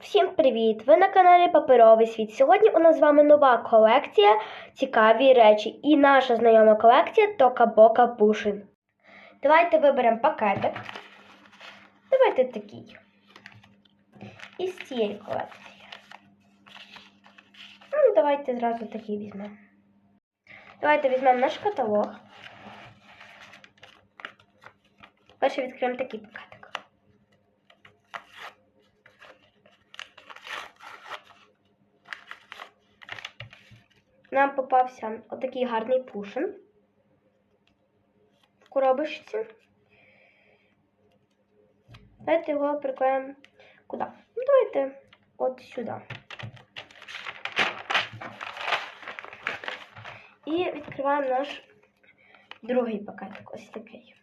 Всім привіт! Ви на каналі Паперовий світ. Сьогодні у нас з вами нова колекція Цікаві речі. І наша знайома колекція Тока Бока Пушин. Давайте виберемо пакетик. Давайте такий. Із цієї колекції. Ну, давайте зразу такий візьмемо. Давайте візьмемо наш каталог. Перше відкриємо такий пакетик. Нам попався отакий гарний пушин в коробочці. Давайте його приклеїмо куди? Ну, давайте от сюди. І відкриваємо наш другий пакетик, ось такий.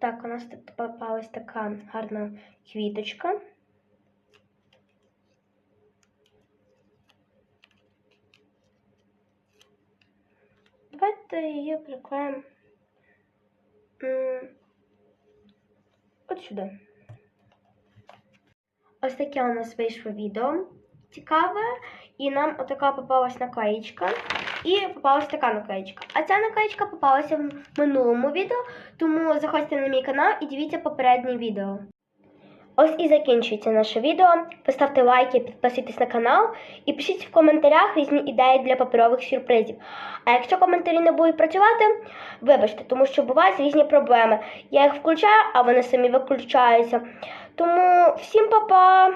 Так, у нас тут попалась така гарна квіточка. Давайте її приклеїмо от сюди. Ось таке у нас вийшло відео цікаве. І нам отака попалась наклеїчка. І попалась така наклеїчка. А ця наклеїчка попалася в минулому відео, тому заходьте на мій канал і дивіться попереднє відео. Ось і закінчується наше відео. Поставте лайки, підписуйтесь на канал і пишіть в коментарях різні ідеї для паперових сюрпризів. А якщо коментарі не будуть працювати, вибачте, тому що бувають різні проблеми. Я їх включаю, а вони самі виключаються. Тому всім па-па!